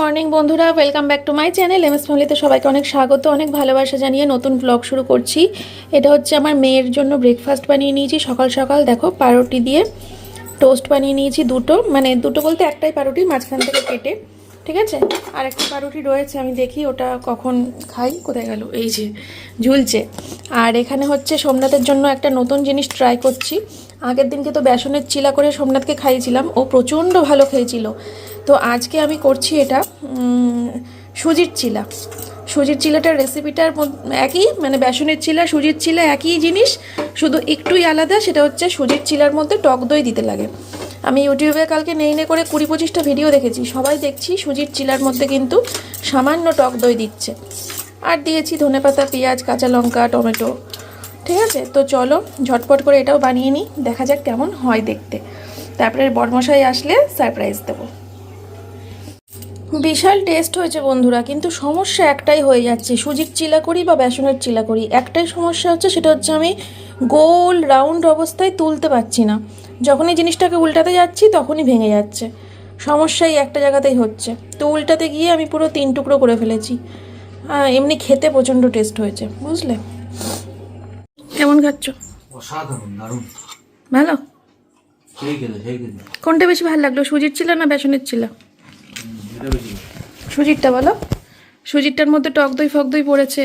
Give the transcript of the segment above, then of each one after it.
Morning বন্ধুরা welcome back to my channel M S ফ্যামিলিতে সবাইকে অনেক স্বাগত, অনেক ভালোবাসা জানিয়ে নতুন ব্লগ শুরু করছি। এটা হচ্ছে আমার মেয়ের জন্য ব্রেকফাস্ট বানিয়ে নিয়েছি। সকাল সকাল দেখো, পাউরুটি দিয়ে টোস্ট বানিয়ে নিয়েছি দুটো। মানে দুটো বলতে একটাই পাউরুটি, মাঝখান থেকে কেটে, ঠিক আছে? আর একটা পাউরুটি রয়েছে, আমি দেখি ওটা কখন খাই, কোথায় গেল? এই যে, ঝুলছে। আর এখানে হচ্ছে সোমনাথের জন্য একটা নতুন জিনিস ট্রাই করছি। আগের দিনকে তো বেসনের চিলা করে সোমনাথকে খাইয়েছিলাম, ও প্রচণ্ড ভালো খেয়েছিল। তো আজকে আমি করছি এটা সুজির চিলা। সুজির চিলাটার রেসিপিটার একই মানে বেসনের চিলা, সুজির চিলা একই জিনিস, শুধু একটুই আলাদা, সেটা হচ্ছে সুজির চিলার মধ্যে টক দই দিতে লাগে। আমি ইউটিউবে কালকে নেই নে করে কুড়ি পঁচিশটা ভিডিও দেখেছি, সবাই দেখছি সুজির চিলার মধ্যে কিন্তু সামান্য টক দই দিচ্ছে। আর দিয়েছি ধনেপাতা পেঁয়াজ, কাঁচা লঙ্কা, টমেটো, ঠিক আছে? তো চলো, ঝটপট করে এটাও বানিয়ে নিই, দেখা যাক কেমন হয় দেখতে। তারপরে বরমশাই আসলে সারপ্রাইজ দেবো। বিশাল টেস্ট হয়েছে বন্ধুরা কিন্তু সমস্যা একটাই হয়ে যাচ্ছে। সুজির চিলা করি বা বেসনের চিলা করি একটাই সমস্যা হচ্ছে সেটা হচ্ছে আমি গোল রাউন্ড অবস্থায় তুলতে পারছি না। যখনই জিনিসটাকে উল্টাতে যাচ্ছি তখনই ভেঙে যাচ্ছে। সমস্যাই একটা জায়গাতেই হচ্ছে। তো উল্টাতে গিয়ে আমি পুরো তিন টুকরো করে ফেলেছি। এমনি খেতে প্রচণ্ড টেস্ট হয়েছে বুঝলে? কেমন খাচ্ছ? অসাধারণ দারুণ। ভালো? কোনটা বেশি ভালো লাগল সুজির চিলা না বেসনের ভালো। সুজিরটা বলো। সুজিরটার মধ্যে টক দই ফক দই পড়েছে।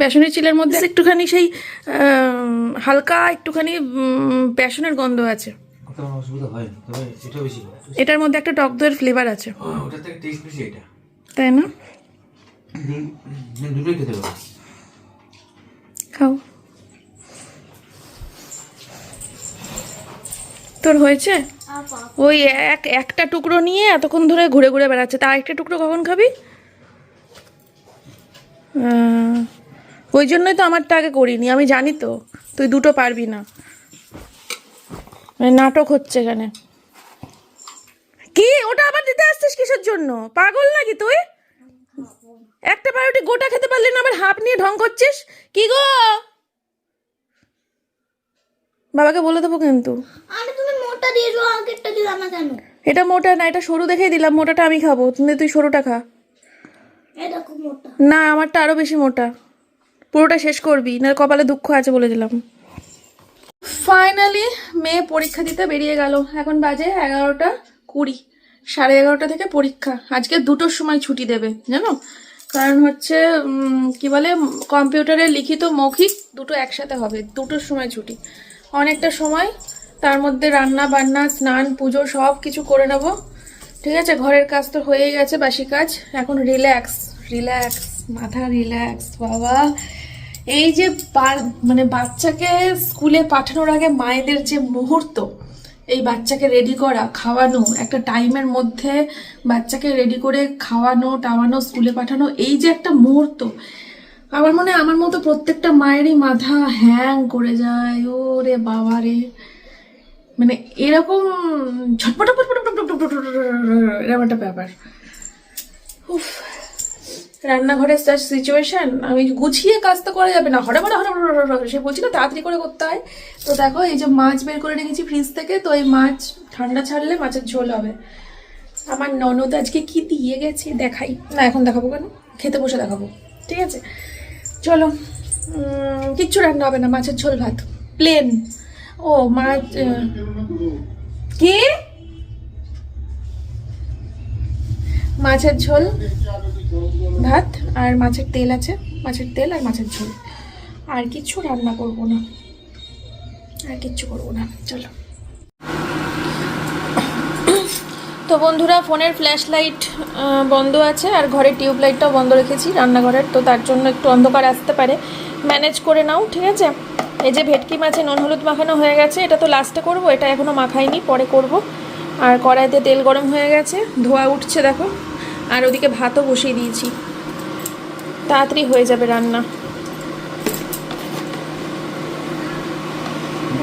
বেসনের চিলের মধ্যে একটুখানি সেই হালকা একটুখানি বেসনের গন্ধ আছে। এটার মধ্যে একটা টক দইয়ের ফ্লেভার আছে। তাই না? খাও। তোর হয়েছে? ওই এক, একটা টুকরো নিয়ে এতক্ষণ ধরে ঘুরে ঘুরে বেড়াচ্ছে। তা একটা টুকরো কখন খাবি? ওই জন্যই তো আমারটা আগে করিনি, আমি জানি তো, তুই দুটো পারবি না। মানে নাটক হচ্ছে এখানে। কি? ওটা আবার দিতে আসছিস কিসের জন্য? পাগল নাকি তুই? একটা পাউরুটি গোটা খেতে পারলি না, আবার হাফ নিয়ে ঢং করছিস? কি গো? বাবাকে বলে দেবো কিন্তু। আরে তুমি মোটা দিয়েছ আগেরটা দিলাম না কেন? এটা মোটা না এটা সরু দেখেই দিলাম মোটাটা আমি খাব। কিন্তু তুই সরুটা খা। এটা না আমারটা আরও বেশি মোটা। পুরোটা শেষ করবি না কপালে দুঃখ আছে বলে দিলাম। ফাইনালি মেয়ে পরীক্ষা দিতে বেরিয়ে গেল। এখন বাজে এগারোটা কুড়ি সাড়ে এগারোটা থেকে পরীক্ষা। আজকে দুটোর সময় ছুটি দেবে জানো? কারণ হচ্ছে কি বলে কম্পিউটারে লিখিত মৌখিক দুটো একসাথে হবে দুটোর সময় ছুটি। অনেকটা সময়, তার মধ্যে রান্না, বান্না, স্নান, পুজো সব কিছু করে নেব। ঠিক আছে, ঘরের কাজ তো হয়েই গেছে, বাসি কাজ। এখন রিল্যাক্স রিল্যাক্স মাথা রিল্যাক্স বাবা। এই যে মানে বাচ্চাকে স্কুলে পাঠানোর আগে মায়েদের যে মুহূর্ত, এই বাচ্চাকে রেডি করা, খাওয়ানো, একটা টাইমের মধ্যে বাচ্চাকে রেডি করে খাওয়ানো, টাওয়ানো, স্কুলে পাঠানো, এই যে একটা মুহূর্ত আমার মনে হয় আমার মতো প্রত্যেকটা মায়েরই মাথা হ্যাং করে যায় ও রে বাবা রে মানে এরকম ঝটপট এরকম একটা ব্যাপার উফ রান্নাঘরের যা সিচুয়েশন আমি গুছিয়ে কাজ তো করা যাবে না হরে হরে হরে। সে বলছি না তাড়াতাড়ি করে করতে হয় তো দেখো এই যে মাছ বের করে রেখেছি ফ্রিজ থেকে তো এই মাছ ঠান্ডা ছাড়লে মাছের ঝোল হবে আমার ননদ আজকে কি দিয়ে গেছে দেখাই না এখন দেখাবো কেন খেতে বসে দেখাবো ঠিক আছে চলো কিচ্ছু রান্না হবে না, মাছের ঝোল ভাত। প্লেন ও, মাছ কি? মাছের ঝোল ভাত আর মাছের তেল আছে, মাছের তেল আর মাছের ঝোল। আর কিচ্ছু রান্না করব না, আর কিচ্ছু করব না, চলো। তো বন্ধুরা, ফোনের ফ্ল্যাশ লাইট বন্ধ আছে আর ঘরের টিউব লাইটটাও বন্ধ রেখেছি রান্নাঘরের, তো তার জন্য একটু অন্ধকার আসতে পারে। ম্যানেজ করে নাও, ঠিক আছে? এই যে ভেটকি মাছে নুন হলুদ মাখানো হয়ে গেছে, এটা তো লাস্টে করব, এটা এখনও মাখাইনি, পরে করব। আর কড়াইতে তেল গরম হয়ে গেছে, ধোয়া উঠছে দেখো, আর ওদিকে ভাতও বসিয়ে দিয়েছি। তাড়াতাড়ি হয়ে যাবে রান্না।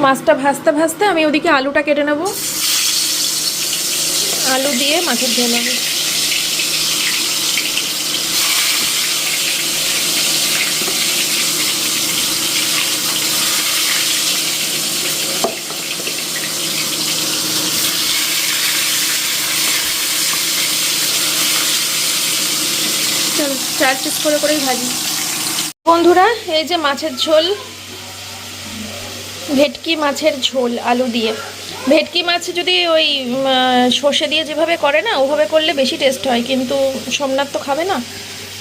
মাছটা ভাজতে ভাজতে আমি ওদিকে আলুটা কেটে নেব। আলু দিয়ে মাছের ঝোল হবে। চার পিস করে করেই ভাজি। বন্ধুরা, এই যে মাছের ঝোল ভেটকি মাছের ঝোল, আলু দিয়ে। ভেটকি মাছ যদি ওই সর্ষে দিয়ে যেভাবে করে না, ওভাবে করলে বেশি টেস্ট হয়, কিন্তু সোমনাথ তো খাবে না।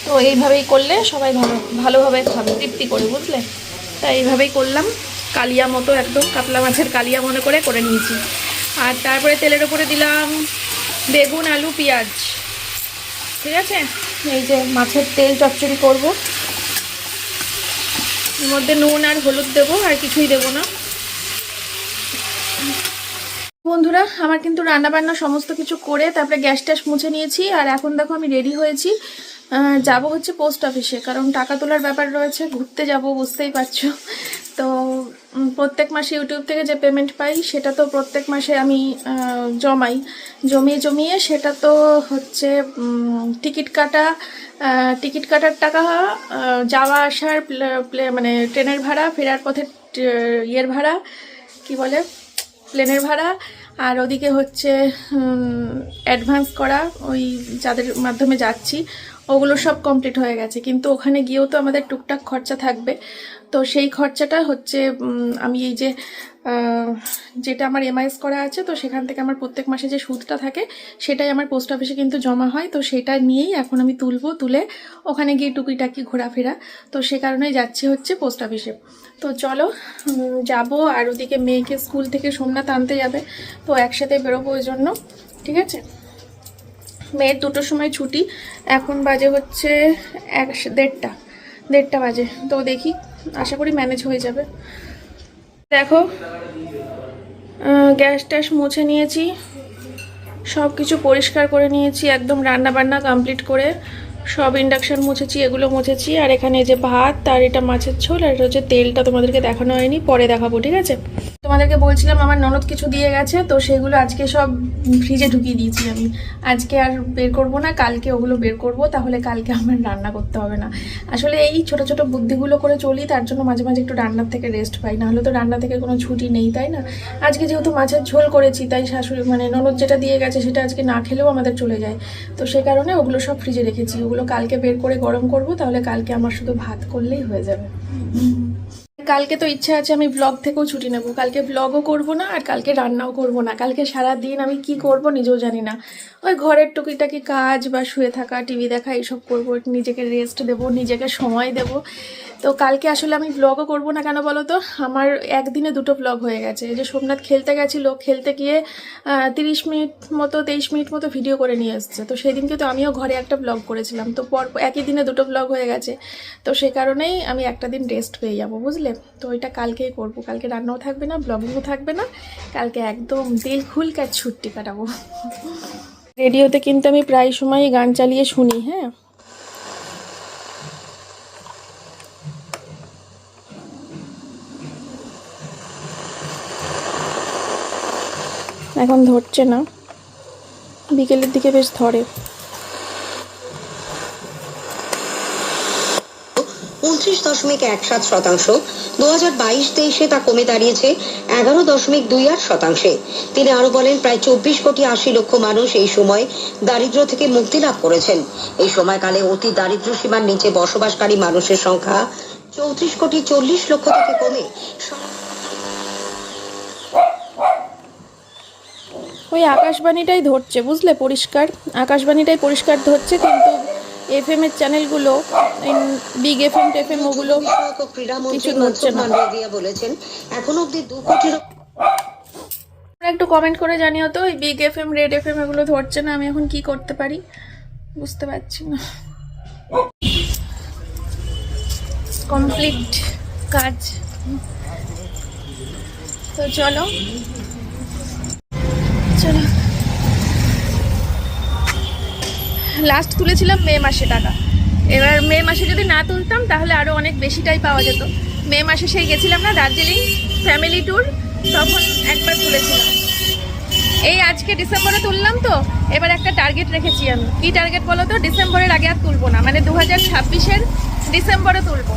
তো এইভাবেই করলে সবাই ভালো, ভালোভাবে খাবে, তৃপ্তি করে, বুঝলে? তাই এইভাবেই করলাম। কালিয়া মতো একদম কাতলা মাছের কালিয়া মনে করে করে নিয়েছি। আর তারপরে তেলের উপরে দিলাম বেগুন, আলু, পেঁয়াজ। ঠিক আছে? এই যে মাছের তেল চচ্চড়ি করব। এর মধ্যে নুন আর হলুদ দেবো, আর কিছুই দেবো না। বন্ধুরা, আমার কিন্তু রান্না বান্না সমস্ত কিছু করে তারপরে গ্যাস ট্যাস মুছে নিয়েছি আর এখন দেখো আমি রেডি হয়েছি। যাব হচ্ছে পোস্ট অফিসে, কারণ টাকা তোলার ব্যাপার রয়েছে, ঘুরতে যাব, বুঝতেই পারছ। তো প্রত্যেক মাসে ইউটিউব থেকে যে পেমেন্ট পাই, সেটা তো প্রত্যেক মাসে আমি জমাই। জমিয়ে জমিয়ে সেটা তো হচ্ছে টিকিট কাটা টিকিট কাটার টাকা যাওয়া আসার মানে ট্রেনের ভাড়া, ফেরার পথে ইয়ের ভাড়া, কি বলে? প্লেনের ভাড়া, আর ওদিকে হচ্ছে অ্যাডভান্স করা, ওই যাদের মাধ্যমে যাচ্ছি, ওগুলো সব কমপ্লিট হয়ে গেছে। কিন্তু ওখানে গিয়েও তো আমাদের টুকটাক খরচা থাকবে। তো সেই খরচাটা হচ্ছে আমি এই যে যেটা আমার এমআইএস করা আছে, তো সেখান থেকে আমার প্রত্যেক মাসে যে সুদটা থাকে, সেটাই আমার পোস্ট অফিসে কিন্তু জমা হয়। তো সেটা নিয়েই এখন আমি তুলবো, তুলে ওখানে গিয়ে টুকিটাকি ঘোরাফেরা। তো সে কারণেই যাচ্ছি হচ্ছে পোস্ট অফিসে তো চলো যাব আর ওদিকে মেয়েকে স্কুল থেকে সোমনাথ আনতে যাবে। তো একসাথে বেরোবো ওই জন্য, ঠিক আছে? মেয়ের দুটোর সময় ছুটি। এখন বাজে হচ্ছে এক, দেড়টা দেড়টা বাজে। তো দেখি, আশা করি ম্যানেজ হয়ে যাবে। দেখো গ্যাস ট্যাস মুছে নিয়েছি সব কিছু পরিষ্কার করে নিয়েছি, একদম রান্না বান্না কমপ্লিট করে। সব ইন্ডাকশান মুছেছি, এগুলো মুছেছি, আর এখানে যে ভাত, আর এটা মাছের ঝোল, আর এটা হচ্ছে তেলটা তোমাদেরকে দেখানো হয়নি, পরে দেখাবো, ঠিক আছে? তোমাদেরকে বলছিলাম, আমার ননদ কিছু দিয়ে গেছে, তো সেগুলো আজকে সব ফ্রিজে ঢুকিয়ে দিয়েছি আমি। আজকে আর বের করব না, কালকে ওগুলো বের করব, তাহলে কালকে আমার রান্না করতে হবে না। আসলে এই ছোট ছোট বুদ্ধিগুলো করে চলি, তার জন্য মাঝে মাঝে একটু রান্নার থেকে রেস্ট পাই। না হলে তো রান্না থেকে কোনো ছুটি নেই, তাই না? আজকে যেহেতু মাছের ঝোল করেছি, তাই শাশুড়ি মানে ননদ যেটা দিয়ে গেছে, সেটা আজকে না খেলেও আমাদের চলে যায়। তো সে কারণে ওগুলো সব ফ্রিজে রেখেছি। ওগুলো কালকে বের করে গরম করব, তাহলে কালকে আমার শুধু ভাত করলেই হয়ে যাবে। কালকে তো ইচ্ছা আছে আমি ব্লগ থেকেও ছুটি নেব। কালকে ব্লগও করব না আর কালকে রান্নাও করব না। কালকে সারা দিন আমি কি করব নিজেও জানি না। ওই ঘরের টুকিটাকি কাজ বা শুয়ে থাকা টিভি দেখা, এইসব করব, নিজেকে রেস্ট দেব, নিজেকে সময় দেব। তো কালকে আসলে আমি ব্লগও করব না কেন বলো তো আমার একদিনে দুটো ব্লগ হয়ে গেছে। যে সোমনাথ খেলতে গেছিল, খেলতে গিয়ে তিরিশ মিনিট মতো, তেইশ মিনিট মতো ভিডিও করে নিয়ে এসছে। তো সেই দিনকে তো আমিও ঘরে একটা ব্লগ করেছিলাম। তো পর একই দিনে দুটো ব্লগ হয়ে গেছে। তো সে কারণেই আমি একটা দিন রেস্ট পেয়ে যাব, বুঝলে? তো ওইটা কালকেই করব। কালকে রান্নাও থাকবে না ব্লগিংও থাকবে না। কালকে একদম দিল খুলকার ছুটি কাটাবো। রেডিওতে কিন্তু আমি প্রায় সময়ই গান চালিয়ে শুনি হ্যাঁ? এখন ধরছে না। বিকেলের দিকে বেশ ধরে। উনত্রিশ দশমিক এক সাত শতাংশ। দু হাজার বাইশ তেইশে তা কমে দাঁড়িয়েছে এগারো দশমিক দুই আট শতাংশে। তিনি আরও বলেন, প্রায় চব্বিশ কোটি আশি লক্ষ মানুষ এই সময় দারিদ্র থেকে মুক্তি লাভ করেছেন। এই সময়কালে অতি দারিদ্র সীমার নিচে বসবাসকারী মানুষের সংখ্যা চৌত্রিশ কোটি চল্লিশ লক্ষ থেকে কমে। ওই আকাশবাণীটাই ধরছে, বুঝলে? পরিষ্কার। আকাশবাণীটাই পরিষ্কার ধরছে, কিন্তু এফ এম এর চ্যানেলগুলো বিগ এফ এম টেফ এম ওগুলো কিছু ধরছে না। বলেছেন এখন অব্দি দু কোটির একটু কমেন্ট করে জানিও তো ওই big F M red F M এগুলো ধরছে না, আমি এখন কি করতে পারি? বুঝতে পারছি না। কমপ্লিট কাজ। তো চলো। চলো। লাস্ট তুলেছিলাম মে মাসে টাকা। এবার মে মাসে যদি না তুলতাম, তাহলে আরও অনেক বেশিটাই পাওয়া যেত। মে মাসে সেই গেছিলাম না, দার্জিলিং ফ্যামিলি ট্যুর তখন একবার তুলেছিলাম। এই আজকে ডিসেম্বরে তুললাম তো, এবার একটা টার্গেট রেখেছি আমি। কি টার্গেট বলো তো ডিসেম্বরের আগে আর তুলবো না মানে দু হাজার ছাব্বিশের ডিসেম্বরে তুলবো।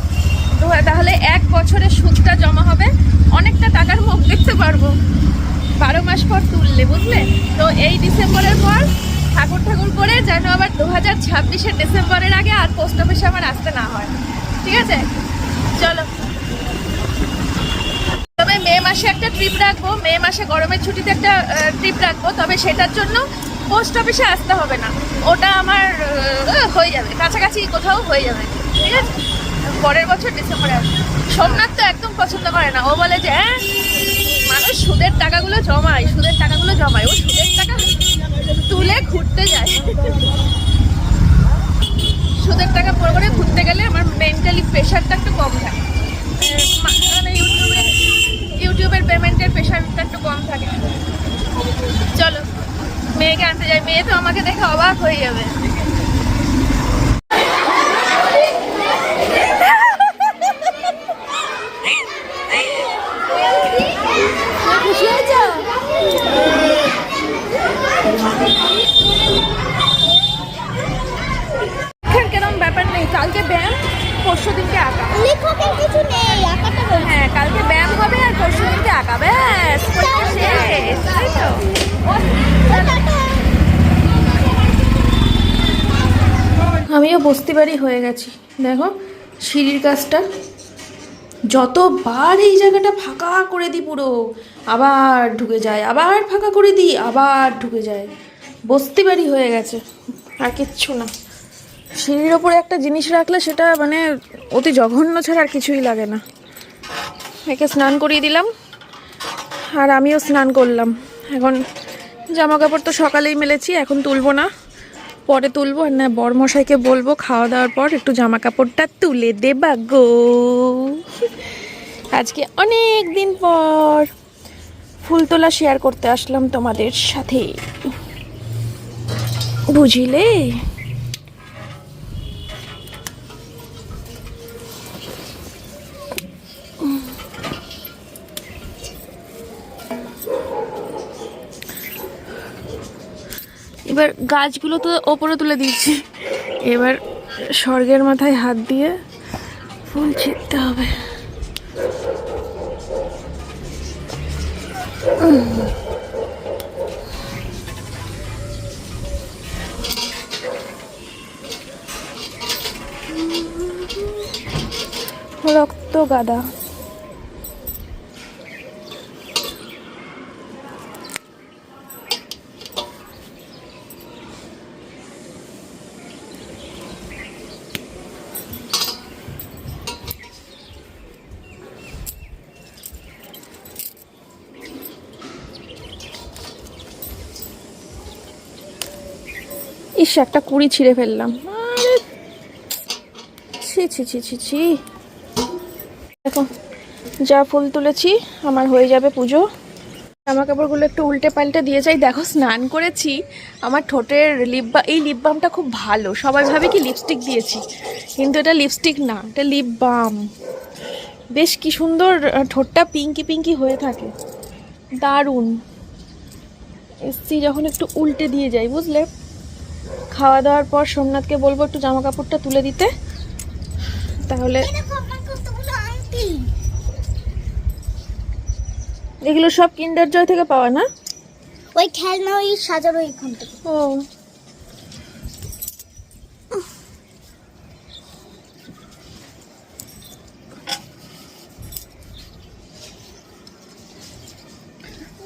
তাহলে এক বছরের সুদটা জমা হবে, অনেকটা টাকার মুখ দেখতে পারব। বারো মাস পর তুললে, বুঝলে? তো এই ডিসেম্বরের পর ঠাকুর ঠাকুর করে যেন আবার দু হাজার ছাব্বিশের ডিসেম্বরের আগে আর পোস্ট অফিসে আমার আসতে না হয়। ঠিক আছে? চলো। তবে মে মাসে একটা ট্রিপ রাখব। মে মাসে গরমের ছুটিতে একটা ট্রিপ রাখব। তবে সেটার জন্য পোস্ট অফিসে আসতে হবে না। ওটা আমার হয়ে যাবে। কাছাকাছি কোথাও হয়ে যাবে। ঠিক আছে? পরের বছর ডিসেম্বরে আসবে। সোমনাথ তো একদম পছন্দ করে না। ও বলে যে হ্যাঁ মানুষ সুদের টাকাগুলো জমায়, সুদের টাকাগুলো জমায়। ও সুদের টাকা তুলে ঘুরতে যায়। সুদের টাকা পরে করে ঘুরতে গেলে আমার মেন্টালি প্রেশারটা একটু কম থাকে। মানে ইউটিউবে, ইউটিউবের পেমেন্টের প্রেশারটা একটু কম থাকে। চলো, মেয়েকে আনতে যাই। মেয়ে তো আমাকে দেখে অবাক হয়ে যাবে খুশি হয়েছ কেরম ব্যাপার নেই কালকে ব্যায়াম পরশু দিনকে আঁকা? লেখকের কিছু নেই আঁকাটা বলছি। হ্যাঁ কালকে ব্যায়াম হবে আর পরশু দিনকে আঁকা। ব্যাস পরীক্ষা শেষ তাই তো। আমিও বস্তি বাড়ি হয়ে গেছি। দেখো সিঁড়ির কাজটা। যতবার এই জায়গাটা ফাঁকা করে দিই পুরো আবার ঢুকে যায় আবার ফাঁকা করে দিই আবার ঢুকে যায়। বস্তি বাড়ি হয়ে গেছে আর কিচ্ছু না। সিঁড়ির ওপরে একটা জিনিস রাখলে সেটা মানে অতি জঘন্য ছাড়া আর কিছুই লাগে না। একে স্নান করিয়ে দিলাম, আর আমিও স্নান করলাম। এখন জামা কাপড় তো সকালেই মেলেছি, এখন তুলবো না, পরে তুলবো। আর না, বরমশাইকে বলব, খাওয়া দাওয়ার পর একটু জামা কাপড়টা তুলে দেবা গো। আজকে অনেক দিন পর ফুল তোলা শেয়ার করতে আসলাম তোমাদের সাথে। বুঝিলে? এবার গাছগুলো তো ওপরে তুলে দিয়েছি। এবার স্বর্গের মাথায় হাত দিয়ে ফুল ছিঁড়তে হবে। রক্ত গাদা। একটা কুড়ি ছিঁড়ে ফেললাম। ছি ছি ছি ছি ছি। দেখো, যা ফুল তুলেছি, আমার হয়ে যাবে পুজো। জামা কাপড়গুলো একটু উল্টে পাল্টে দিয়ে যাই। দেখো, স্নান করেছি। আমার ঠোঁটের লিপ বা এই লিপ বামটা খুব ভালো। সবাই ভাবে কি লিপস্টিক দিয়েছি। কিন্তু এটা লিপস্টিক না, এটা লিপ বাম বেশ কি সুন্দর ঠোঁটটা পিঙ্কি পিঙ্কি হয়ে থাকে। দারুণ। এসছি যখন একটু উল্টে দিয়ে যাই, বুঝলে? খাওয়া দাওয়ার পর সোমনাথকে বলব একটু জামা কাপড়টা তুলে দিতে। তাহলে এগুলো সব কিন্ডার জয় থেকে পাওয়া না? ওই খেলনা ওই সাজার ওইখান থেকে। ও।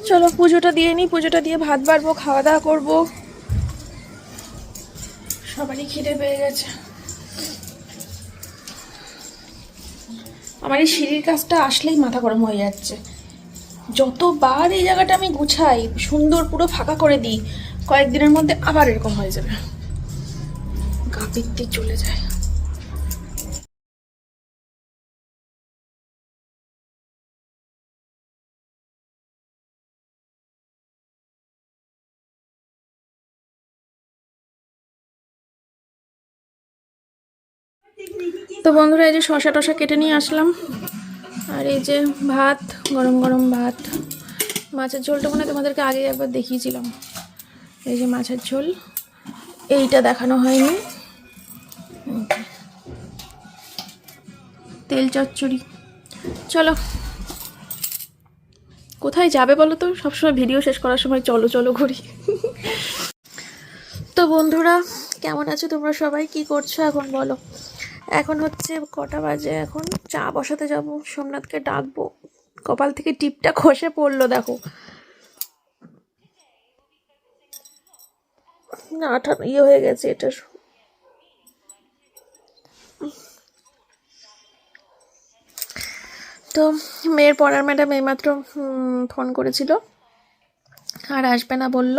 চলো পুজোটা দিয়ে নিই পুজোটা দিয়ে ভাত বাড়বো খাওয়া দাওয়া করব। সবারই খিদে পেয়ে গেছে। আমার এই সিঁড়ির কাজটা আসলেই মাথা গরম হয়ে যাচ্ছে। যতবার এই জায়গাটা আমি গুছাই, সুন্দর পুরো ফাঁকা করে দিই, কয়েকদিনের মধ্যে আবার এরকম হয়ে যাবে। গা চলে যায়। তো বন্ধুরা, এই যে শশা টশা কেটে নিয়ে আসলাম। আর এই যে ভাত, গরম গরম ভাত। মাছের ঝোলটা মনে তোমাদেরকে আগে একবার দেখিয়েছিলাম। এই যে মাছের ঝোল, এইটা দেখানো হয়নি। তেল চচ্চড়ি। চলো। কোথায় যাবে বলো তো? সবসময় ভিডিও শেষ করার সময় চলো চলো ঘুরি। তো বন্ধুরা, কেমন আছো তোমরা সবাই? কি করছ এখন বলো? এখন হচ্ছে কটা বাজে এখন? চা বসাতে যাব, সোমনাথকে ডাকবো। কপাল থেকে টিপটা খসে পড়ল, দেখো। না আঠা ইয়ে হয়ে গেছে এটা তো মেয়ের পড়ার ম্যাডাম এইমাত্র ফোন করেছিল। আর আসবে না বলল।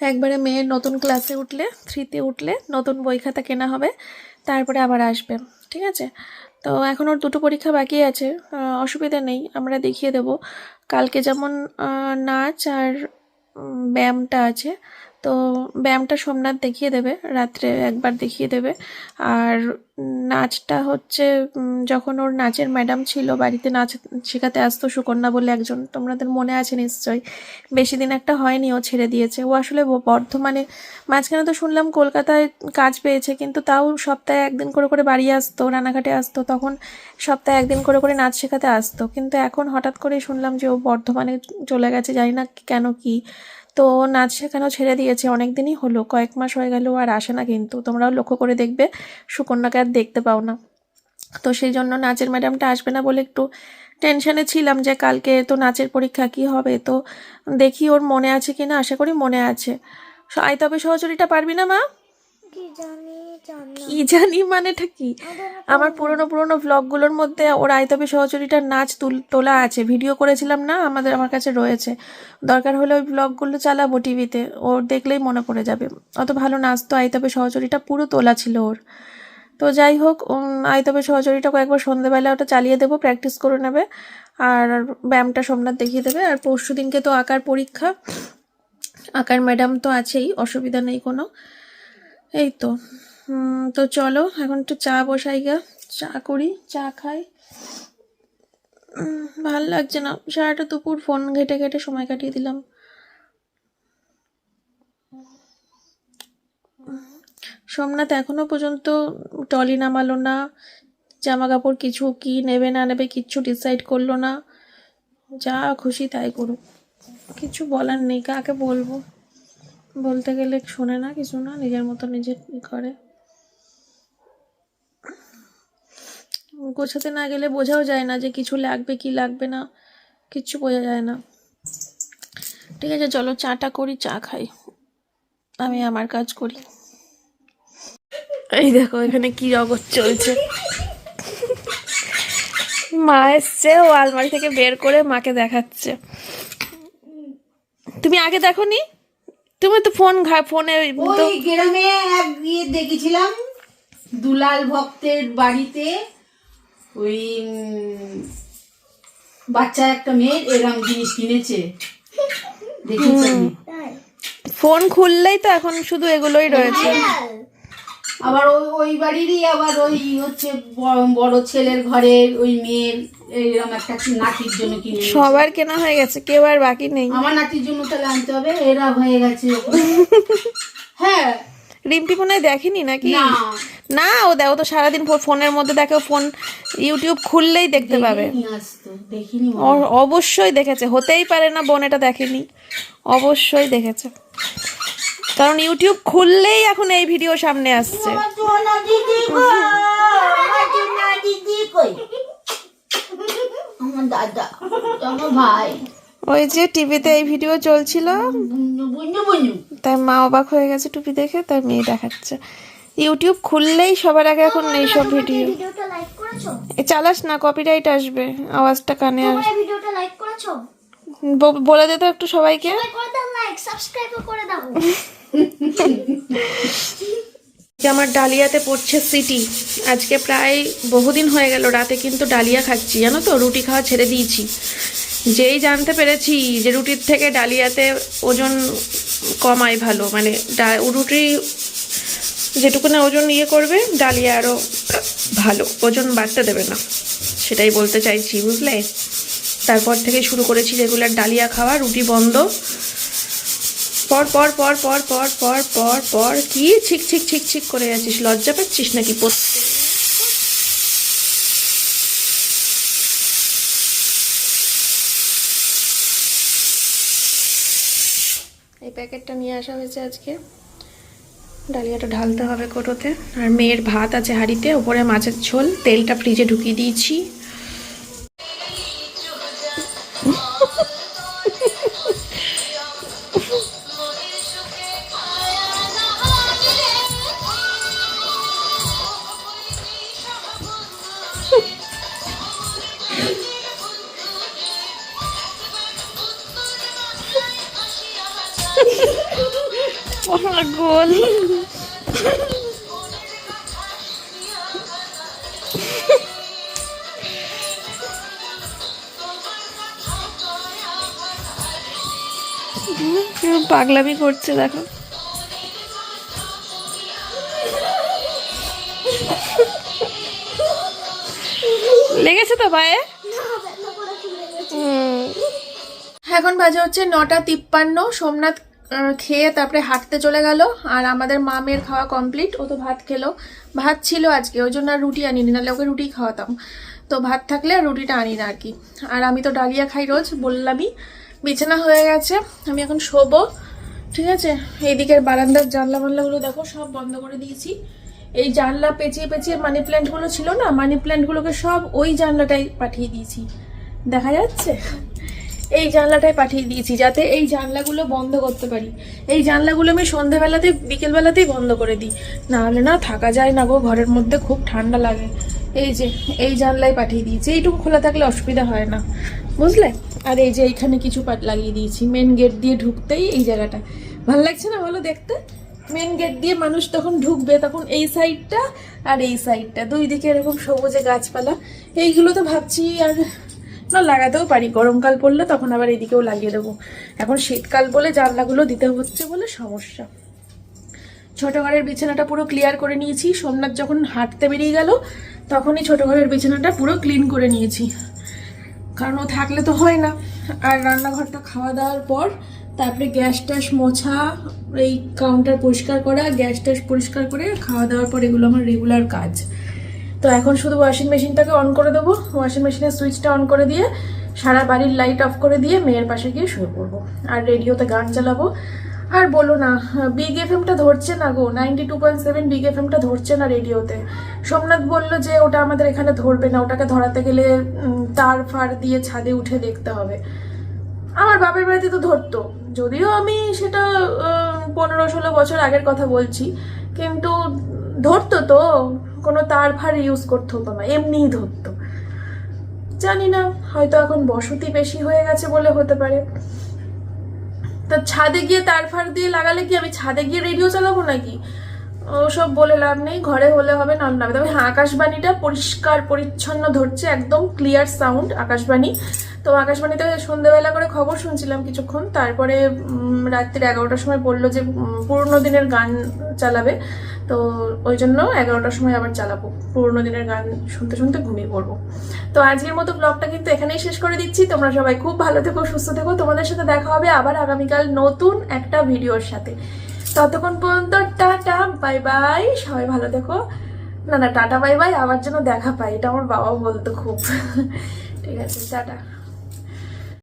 একবারে মেয়ে নতুন ক্লাসে উঠলে থ্রিতে উঠলে নতুন বই খাতা কেনা হবে, তারপরে আবার আসবে, ঠিক আছে? তো এখন ওর দুটো পরীক্ষা বাকি আছে অসুবিধা নেই, আমরা দেখিয়ে দেব। কালকে যেমন নাচ আর ব্যায়ামটা আছে তো ব্যায়ামটা সোমনাথ দেখিয়ে দেবে, রাত্রে একবার দেখিয়ে দেবে। আর নাচটা হচ্ছে যখন ওর নাচের ম্যাডাম ছিল, বাড়িতে নাচ শেখাতে আসতো সুকন্যা বলে একজন, তোমাদের মনে আছে নিশ্চয়ই। বেশি দিন একটা হয়নি, ও ছেড়ে দিয়েছে। ও আসলে বর্ধমানে, মাঝখানে তো শুনলাম কলকাতায় কাজ পেয়েছে, কিন্তু তাও সপ্তাহে একদিন করে করে বাড়ি আসতো রানাঘাটে আসতো, তখন সপ্তাহে একদিন করে করে নাচ শেখাতে আসতো। কিন্তু এখন হঠাৎ করেই শুনলাম যে ও বর্ধমানে চলে গেছে, জানি না কেন কি। তো নাচ শেখানো ছেড়ে দিয়েছে অনেক দিনই হলো, কয়েক মাস হয়ে গেল আর আসে না কিন্তু, তোমরাও লক্ষ্য করে দেখবে, সুকন্যাকে আর দেখতে পাও না। তো সেই জন্য নাচের ম্যাডামটা আসবে না বলে একটু টেনশনে ছিলাম যে কালকে তো নাচের পরীক্ষা কি হবে, তো দেখি ওর মনে আছে কি না আশা করি মনে আছে। আয় তবে সহচরিটা পারবি না মা? কি জানি। কি জানি মানেটা কি? আমার পুরনো পুরনো ব্লগগুলোর মধ্যে ওর আয়তবে সহচরিটার নাচ তুল আছে। ভিডিও করেছিলাম না? আমাদের আমার কাছে রয়েছে। দরকার হলে ওই ব্লগগুলো চালাবো টিভিতে। ওর দেখলেই মনে পড়ে যাবে। অত ভালো নাচতো আয়তবে সহচরিটা পুরো তোলা ছিল ওর। তো যাই হোক উম, আয়তবে সহচরিটাকে একবার সন্ধেবেলা ওটা চালিয়ে দেবো প্র্যাকটিস করে নেবে। আর ব্যায়ামটা সোমনাথ দেখিয়ে দেবে। আর পরশু দিনকে তো আঁকার পরীক্ষা। আঁকার ম্যাডাম তো আছেই অসুবিধা নেই কোনো। এই তো তো চলো, এখন একটু চা বসাই গা। চা করি, চা খাই। ভালো লাগছে না। সারাটা দুপুর ফোন ঘেটে ঘেটে সময় কাটিয়ে দিলাম। সোমনাথ এখনও পর্যন্ত টলি নামালো না। জামা কাপড় কিছু কি নেবে না নেবে কিচ্ছু ডিসাইড করল না। যা খুশি তাই করুক। কিছু বলার নেই, কাকে বলব? বলতে গেলে শোনে না কিছু না, নিজের মতো নিজে করে। গোছাতে না গেলে বোঝাও যায় না যে কিছু লাগবে কি লাগবে না, কিচ্ছু বোঝা যায় না। ঠিক আছে, চলো চাটা করি, চা খাই। আমি আমার কাজ করি। এই দেখো, এখানে কি জগৎ চলছে। মা এসছে, ও আলমারি থেকে বের করে মাকে দেখাচ্ছে। তুমি আগে দেখো নি তুমি তো ফোন ঘা ফোনে ওই গ্রামে এক গিয়ে দেখেছিলাম দুলাল ভক্তের বাড়িতে ওই বাচ্চা একটা মেয়ের এরকম জিনিস কিনেছে। দেখেছি ফোন খুললেই তো এখন শুধু এগুলোই রয়েছে। আবার ওই বাড়িরই আবার ওই হচ্ছে বড় ছেলের ঘরের ওই মেয়ের এরকম একটা নাতির জন্য কিনে সবার কেনা হয়ে গেছে কেউ আর বাকি নেই। আমার নাতির জন্য তাহলে আনতে হবে এরা হয়ে গেছে। হ্যাঁ। রিম্পি মনে হয় দেখেনি নাকি? না। ও দেখো তো সারাদিন ফোনের মধ্যে দেখে ফোন ইউটিউব খুললেই দেখতে পাবে। অবশ্যই দেখেছে হতেই পারে না বোন এটা দেখেনি। অবশ্যই দেখেছে। কারণ ইউটিউব খুললেই এখন এই ভিডিও সামনে আসছে। ওই যে টিভিতে এই ভিডিও চলছিল। তাই মা অবাক হয়ে গেছে টুপি দেখে তার মেয়ে দেখাচ্ছে। ইউটিউব খুললেই সবার আগে এখন এইসব ভিডিও লাইক করেছ এ চালাস না কপিরাইট আসবে আওয়াজটা কানে আস তোমরা ভিডিওটা লাইক বলে দে তো একটু সবাইকে। সবাই করে দাও লাইক সাবস্ক্রাইবও করে দাও। যে আমার ডালিয়াতে পড়ছে সিটি, আজকে প্রায় বহুদিন হয়ে গেল, রাতে কিন্তু ডালিয়া খাচ্ছি, জানো তো? রুটি খাওয়া ছেড়ে দিয়েছি। যেই জানতে পেরেছি যে রুটির থেকে ডালিয়াতে ওজন কমায় ভালো মানে রুটি যেটুকুনা ওজন ইয়ে করবে, ডালিয়া আরও ভালো, ওজন বাড়তে দেবে না। সেটাই বলতে চাইছি, বুঝলে? তারপর থেকে শুরু করেছি রেগুলার ডালিয়া খাওয়া, রুটি বন্ধ। পর পর পর পর পর পর পর পর। কি ছিক ছিক ছিক ছিক করে আছিস? লজ্জা পাচ্ছিস নাকি পড়তে? এই প্যাকেটটা নিয়ে আসা হয়েছে আজকে। ডালিয়াটা ঢালতে হবে কোটোতে। আর মেয়ের ভাত আছে হাঁড়িতে। ওপরে মাছের ঝোল। তেলটা ফ্রিজে ঢুকিয়ে দিয়েছি। পাগলামি করছে, দেখো। লেগেছে তো হুম। এখন বাজে হচ্ছে নটা তিপ্পান্ন। সোমনাথ খেয়ে তারপরে হাঁটতে চলে গেল, আর আমাদের মামের খাওয়া কমপ্লিট। ও তো ভাত খেলো। ভাত ছিল আজকে, ওই জন্য আর রুটি আনিনি, নাহলে ওকে রুটি খাওয়াতাম। তো ভাত থাকলে রুটিটা আনি না আর কি। আর আমি তো ডালিয়া খাই রোজ, বললামই। বিছানা হয়ে গেছে, আমি এখন শোবো, ঠিক আছে? এইদিকের বারান্দার জানলা মানলাগুলো দেখো, সব বন্ধ করে দিয়েছি। এই জানলা পেঁচিয়ে পেঁচিয়ে মানি প্ল্যান্টগুলো ছিল না মানি প্ল্যান্টগুলোকে সব ওই জানলাটাই পাঠিয়ে দিয়েছি। দেখা যাচ্ছে? এই জানলাটায় পাঠিয়ে দিয়েছি, যাতে এই জানলাগুলো বন্ধ করতে পারি। এই জানলাগুলো আমি সন্ধেবেলাতে, বিকেলবেলাতেই বন্ধ করে দিই। না হলে না থাকা যায় না গো, ঘরের মধ্যে খুব ঠান্ডা লাগে। এই যে, এই জানলায় পাঠিয়ে দিয়েছি, এইটুকু খোলা থাকলে অসুবিধা হয় না। বুঝলে? আর এই যে এইখানে কিছু পাট লাগিয়ে দিয়েছি। মেন গেট দিয়ে ঢুকতেই এই জায়গাটা। ভালো লাগছে না বলো দেখতে? মেন গেট দিয়ে মানুষ তখন ঢুকবে তখন এই সাইডটা আর এই সাইডটা দুই দিকে এরকম সবুজে গাছপালা। এইগুলো তো ভাবছি আর না, লাগাতেও পারি। গরমকাল পড়লে তখন আবার এদিকেও লাগিয়ে দেবো। এখন শীতকাল বলে জানলাগুলো দিতে হচ্ছে বলে সমস্যা। ছোট ঘরের বিছানাটা পুরো ক্লিয়ার করে নিয়েছি। সোমনাথ যখন হাঁটতে বেরিয়ে গেল, তখনই ছোট ঘরের বিছানাটা পুরো ক্লিন করে নিয়েছি। কারণ ও থাকলে তো হয় না। আর রান্নাঘরটা খাওয়া দাওয়ার পর তারপরে গ্যাস ট্যাস মোছা, এই কাউন্টার পরিষ্কার করা, গ্যাস ট্যাস পরিষ্কার করে খাওয়া দাওয়ার পর এগুলো আমার রেগুলার কাজ। তো এখন শুধু ওয়াশিং মেশিনটাকে অন করে দেবো। ওয়াশিং মেশিনের সুইচটা অন করে দিয়ে সারা বাড়ির লাইট অফ করে দিয়ে মেয়ের পাশে গিয়ে শুয়ে পড়ব। আর রেডিওতে গান চালাবো। আর বলো না বিগ এফ এমটা ধরছে না গো ninety two point seven big F এমটা ধরছে না রেডিওতে। সোমনাথ বলল যে ওটা আমাদের এখানে ধরবে না, ওটাকে ধরাতে গেলে তার ফার দিয়ে ছাদে উঠে দেখতে হবে। আমার বাপের বাড়িতে তো ধরতো, যদিও আমি সেটা পনেরো ষোলো বছর আগের কথা বলছি, কিন্তু ধরতো তো, কোনো তার ফার ইউজ করতে হতো না এমনিই ধরতো। জানি না, হয়তো এখন বসতি বেশি হয়ে গেছে বলে হতে পারে। তা ছাদে গিয়ে তার ফার দিয়ে লাগালে কি আমি ছাদে গিয়ে রেডিও চালাবো নাকি? ওসব বলে লাভ নেই, ঘরে হলে হবে নাম নামে তবে হ্যাঁ আকাশবাণীটা পরিষ্কার, পরিচ্ছন্ন ধরছে, একদম ক্লিয়ার সাউন্ড আকাশবাণী। তো আকাশবাণীতে সন্ধ্যেবেলা করে খবর শুনছিলাম কিছুক্ষণ। তারপরে রাত্রির এগারোটার সময় বলল যে পুরোনো দিনের গান চালাবে। তো ওই জন্য এগারোটার সময় আবার চালাবো। পুরোনো দিনের গান শুনতে শুনতে ঘুমিয়ে পড়ব। তো আজকের মতো ব্লগটা কিন্তু এখানেই শেষ করে দিচ্ছি। তোমরা সবাই খুব ভালো থেকো, সুস্থ থেকো। তোমাদের সাথে দেখা হবে আবার আগামীকাল নতুন একটা ভিডিওর সাথে। ততক্ষণ পর্যন্ত টাটা, বাই বাই। সবাই ভালো থেকো। না না, টাটা, বাই বাই। আবার যেন দেখা পাই, এটা আমার বাবাও বলতো খুব। ঠিক আছে, টাটা।